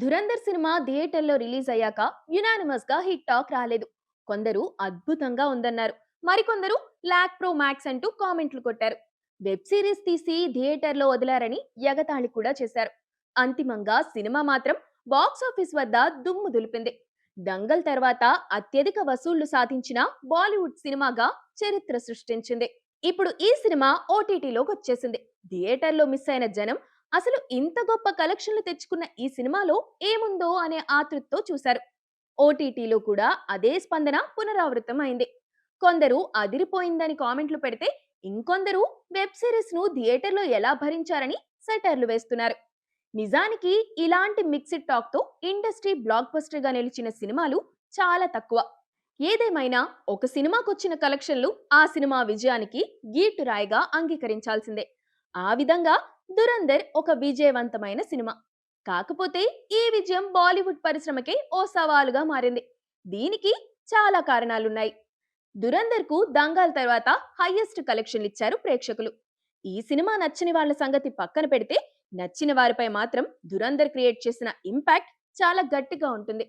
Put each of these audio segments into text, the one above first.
Dhurandhar cinema థియేటర్లో release అయ్యాక యునానిమస్గా hit talk రాలేదు. కొందరు అద్భుతంగా ఉందన్నారు. మరికొందరు లాక్ ప్రో మ్యాక్స్ అంటూ కామెంట్లు కొట్టారు. వెబ్ సిరీస్ తీసి థియేటర్లో వదిలారని ఎగతాళి కూడా చేశారు. అంతిమంగా సినిమా మాత్రం బాక్స్ ఆఫీస్ వద్ద దుమ్ము దులిపింది. దంగల్ తర్వాత అత్యధిక వసూళ్ళు సాధించిన బాలీవుడ్ సినిమాగా చరిత్ర సృష్టించింది. ఇప్పుడు ఈ సినిమా ఓటీటీలోకి వచ్చేసింది. థియేటర్లో మిస్ అయిన జనం అసలు ఇంత గొప్ప కలెక్షన్లు తెచ్చుకున్న ఈ సినిమాలో ఏముందో అనే ఆతృతతో చూశారు. ఓటీటీలో కూడా అదే స్పందన పునరావృతం అయింది. కొందరు అదిరిపోయిందని కామెంట్లు పెడితే ఇంకొందరు వెబ్ సిరీస్ను థియేటర్లో ఎలా భరించారని సెటర్లు వేస్తున్నారు. నిజానికి ఇలాంటి మిక్స్డ్ టాక్తో ఇండస్ట్రీ బ్లాక్ బస్టర్గా నిలిచిన సినిమాలు చాలా తక్కువ. ఏదేమైనా ఒక సినిమాకొచ్చిన కలెక్షన్లు ఆ సినిమా విజయానికి గీటు రాయిగా అంగీకరించాల్సిందే. ఆ విధంగా దురందర్ ఒక విజయవంతమైన సినిమా. కాకపోతే ఈ విజయం బాలీవుడ్ పరిశ్రమకే ఓ సవాలుగా మారింది. దీనికి చాలా కారణాలున్నాయి. దురంధర్కు దంగాల్ తర్వాత హైయెస్ట్ కలెక్షన్లు ఇచ్చారు ప్రేక్షకులు. ఈ సినిమా నచ్చని వాళ్ళ సంగతి పక్కన పెడితే నచ్చిన వారిపై మాత్రం దురందర్ క్రియేట్ చేసిన ఇంపాక్ట్ చాలా గట్టిగా ఉంటుంది.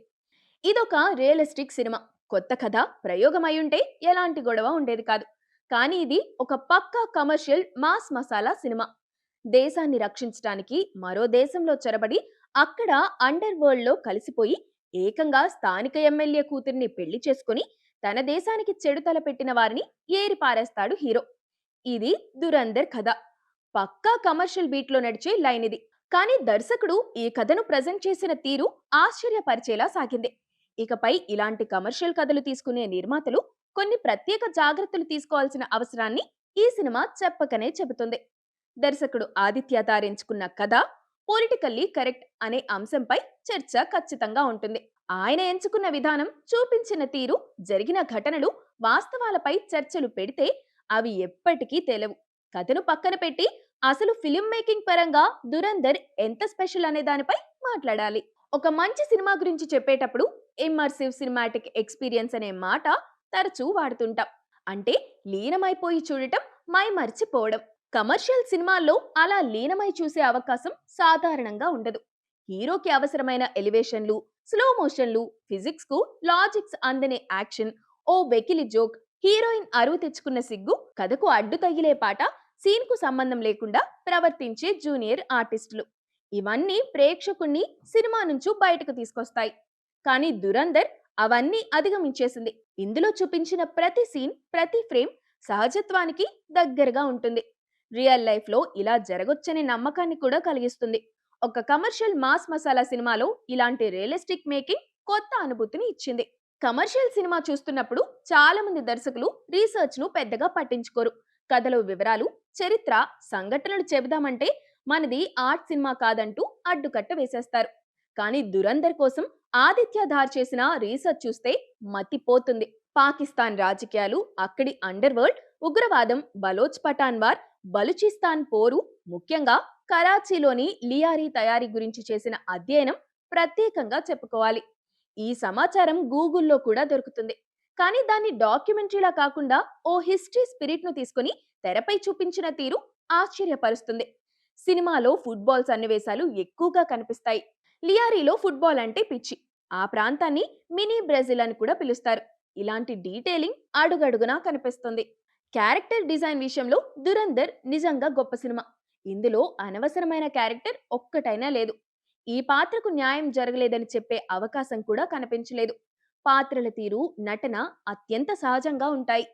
ఇదొక రియలిస్టిక్ సినిమా. కొత్త కథ ప్రయోగం అయ్యుంటే ఎలాంటి గొడవ ఉండేది కాదు. కానీ ఇది ఒక పక్కా కమర్షియల్ మాస్ మసాలా సినిమా. దేశాన్ని రక్షించడానికి మరో దేశంలో చొరబడి అక్కడ అండర్ వరల్డ్లో కలిసిపోయి ఏకంగా స్థానిక ఎమ్మెల్యే కూతుర్ని పెళ్ళి చేసుకుని తన దేశానికి చెడు తలపెట్టిన వారిని ఏరి పారేస్తాడు హీరో. ఇది దురందర్ కథ. పక్కా కమర్షియల్ బీట్లో నడిచే లైన్ ఇది. కానీ దర్శకుడు ఈ కథను ప్రజెంట్ చేసిన తీరు ఆశ్చర్యపరిచేలా సాగింది. ఇకపై ఇలాంటి కమర్షియల్ కథలు తీసుకునే నిర్మాతలు కొన్ని ప్రత్యేక జాగ్రత్తలు తీసుకోవాల్సిన అవసరాన్ని ఈ సినిమా చెప్పకనే చెబుతుంది. దర్శకుడు ఆదిత్య తారించుకున్న కథ పొలిటికల్లీ కరెక్ట్ అనే అంశంపై చర్చ ఖచ్చితంగా ఉంటుంది. ఆయన ఎంచుకున్న విధానం చూపించిన తీరు జరిగిన ఘటనలు వాస్తవాలపై చర్చలు పెడితే అవి ఎప్పటికీ తెలవు. కథను పక్కన పెట్టి అసలు ఫిలిం మేకింగ్ పరంగా దురందర్ ఎంత స్పెషల్ అనే దానిపై మాట్లాడాలి. ఒక మంచి సినిమా గురించి చెప్పేటప్పుడు ఇమ్మర్సివ్ సినిమాటిక్ ఎక్స్పీరియన్స్ అనే మాట తరచూ వాడుతుంటాం. అంటే లీనమైపోయి చూడటం మై మర్చిపోవడం. కమర్షియల్ సినిమాల్లో అలా లీనమై చూసే అవకాశం సాధారణంగా ఉండదు. హీరోకి అవసరమైన ఎలివేషన్లు స్లో మోషన్లు ఫిజిక్స్కు లాజిక్స్ అందనే యాక్షన్ ఓ వెకిలి జోక్ హీరోయిన్ అరువు తెచ్చుకున్న సిగ్గు కథకు అడ్డు తగిలే పాట సీన్కు సంబంధం లేకుండా ప్రవర్తించే జూనియర్ ఆర్టిస్టులు. ఇవన్నీ ప్రేక్షకుణ్ణి సినిమా నుంచి బయటకు తీసుకొస్తాయి. కానీ దురందర్ అవన్నీ అధిగమించేసింది. ఇందులో చూపించిన ప్రతి సీన్ ప్రతి ఫ్రేమ్ సహజత్వానికి దగ్గరగా ఉంటుంది. రియల్ లైఫ్లో ఇలా జరగొచ్చనే నమ్మకాన్ని కూడా కలిగిస్తుంది. ఒక కమర్షియల్ మాస్ మసాలా సినిమాలో ఇలాంటి రియలిస్టిక్ మేకింగ్ కొత్త అనుభూతిని ఇచ్చింది. కమర్షియల్ సినిమా చూస్తున్నప్పుడు చాలా మంది దర్శకులు రీసెర్చ్ను పెద్దగా పట్టించుకోరు. కథలో వివరాలు చరిత్ర సంఘటనలు చెబుదామంటే మనది ఆర్ట్ సినిమా కాదంటూ అడ్డుకట్ట వేసేస్తారు. కానీ దురందర్ కోసం ఆదిత్య ధార్ చేసిన రీసెర్చ్ చూస్తే మతిపోతుంది. పాకిస్తాన్ రాజకీయాలు అక్కడి అండర్ వరల్డ్ ఉగ్రవాదం బలోచ్ పఠాన్ వార్ బలుచిస్తాన్ పోరు ముఖ్యంగా కరాచీలోని లియారీ తయారీ గురించి చేసిన అధ్యయనం ప్రత్యేకంగా చెప్పుకోవాలి. ఈ సమాచారం గూగుల్లో కూడా దొరుకుతుంది. కానీ దాన్ని డాక్యుమెంటరీలా కాకుండా ఓ హిస్టరీ స్పిరిట్ను తీసుకుని తెరపై చూపించిన తీరు ఆశ్చర్యపరుస్తుంది. సినిమాలో ఫుట్బాల్ సన్నివేశాలు ఎక్కువగా కనిపిస్తాయి. లియారీలో ఫుట్బాల్ అంటే పిచ్చి. ఆ ప్రాంతాన్ని మినీ బ్రెజిల్ అని కూడా పిలుస్తారు. ఇలాంటి డీటెయిలింగ్ అడుగడుగునా కనిపిస్తుంది. క్యారెక్టర్ డిజైన్ విషయంలో దురందర్ నిజంగా గొప్ప సినిమా. ఇందులో అనవసరమైన క్యారెక్టర్ ఒక్కటైనా లేదు. ఈ పాత్రకు న్యాయం జరగలేదని చెప్పే అవకాశం కూడా కనిపించలేదు. పాత్రల తీరు నటన అత్యంత సహజంగా ఉంటాయి.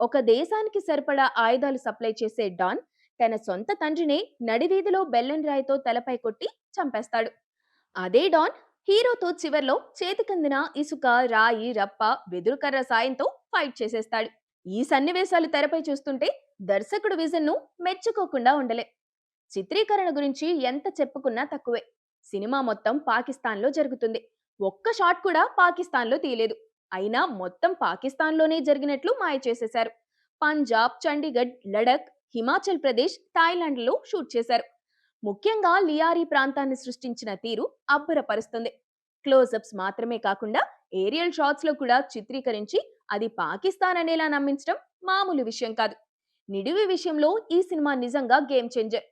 ఒక దేశానికి సరిపడా ఆయుధాలు సప్లై చేసే డాన్ తన సొంత తండ్రినే నడివీధిలో బెల్లం రాయితో తలపై కొట్టి చంపేస్తాడు. అదే డాన్ హీరోతో చివర్లో చేతికందిన ఇసుక రాయి రప్ప వెదురుకర్ర సాయంతో ఫైట్ చేసేస్తాడు. ఈ సన్నివేశాలు తెరపై చూస్తుంటే దర్శకుడు విజన్ను మెచ్చుకోకుండా ఉండలే. చిత్రీకరణ గురించి ఎంత చెప్పుకున్నా తక్కువే. సినిమా మొత్తం పాకిస్తాన్లో జరుగుతుంది. ఒక్క షాట్ కూడా పాకిస్తాన్లో తీయలేదు. అయినా మొత్తం పాకిస్తాన్లోనే జరిగినట్లు మాయ చేసేశారు. పంజాబ్ చండీగఢ్ లడక్ హిమాచల్ ప్రదేశ్ థాయిలాండ్లో షూట్ చేశారు. ముఖ్యంగా లియారీ ప్రాంతాన్ని సృష్టించిన తీరు అబ్బురపరుస్తుంది. క్లోజప్స్ మాత్రమే కాకుండా ఏరియల్ షాట్స్లో కూడా చిత్రీకరించి అది పాకిస్తాన్ అనేలా నమ్మించడం మామూలు విషయం కాదు. నిడివి విషయంలో ఈ సినిమా నిజంగా గేమ్ చేంజర్.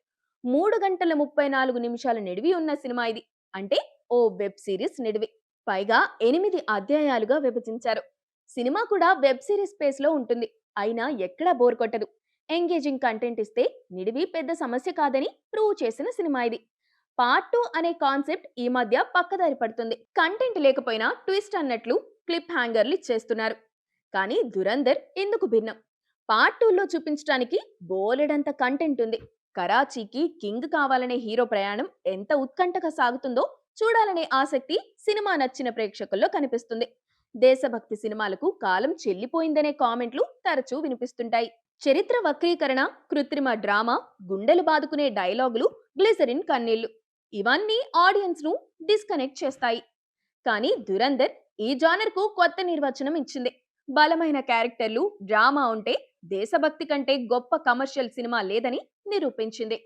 మూడు గంటల ముప్పై నాలుగు నిమిషాల నిడివి ఉన్న సినిమా ఇది. అంటే ఓ వెబ్ సిరీస్ నిడివి. పైగా ఎనిమిది అధ్యాయాలుగా విభజించారు. సినిమా కూడా వెబ్ సిరీస్ స్పేస్లో ఉంటుంది. అయినా ఎక్కడా బోర్ కొట్టదు. ఎంగేజింగ్ కంటెంట్ ఇస్తే నిడివి పెద్ద సమస్య కాదని ప్రూవ్ చేసిన సినిమా ఇది. పార్ట్ టూ అనే కాన్సెప్ట్ ఈ మధ్య పక్కదారి పడుతుంది. కంటెంట్ లేకపోయినా ట్విస్ట్ అన్నట్లు క్లిప్ హ్యాంగర్లు ఇచ్చేస్తున్నారు. కానీ దురందర్ ఎందుకు భిన్నం? పార్ట్ టూలో చూపించడానికి బోలెడంత కంటెంట్ ఉంది. కరాచీకి కింగ్ కావాలనే హీరో ప్రయాణం ఎంత ఉత్కంఠగా సాగుతుందో చూడాలనే ఆసక్తి సినిమా నచ్చిన ప్రేక్షకుల్లో కనిపిస్తుంది. దేశభక్తి సినిమాలకు కాలం చెల్లిపోయిందనే కామెంట్లు తరచూ వినిపిస్తుంటాయి. చరిత్ర వక్రీకరణ కృత్రిమ డ్రామా గుండెలు బాదుకునే డైలాగులు గ్లిసరిన్ కన్నీళ్ళు. ఇవన్నీ ఆడియన్స్ను డిస్కనెక్ట్ చేస్తాయి. కానీ దురందర్ ఈ జానర్కు కొత్త నిర్వచనం ఇచ్చింది. బలమైన క్యారెక్టర్లు డ్రామా ఉంటే దేశభక్తి కంటే గొప్ప కమర్షియల్ సినిమా లేదని నిరూపించింది.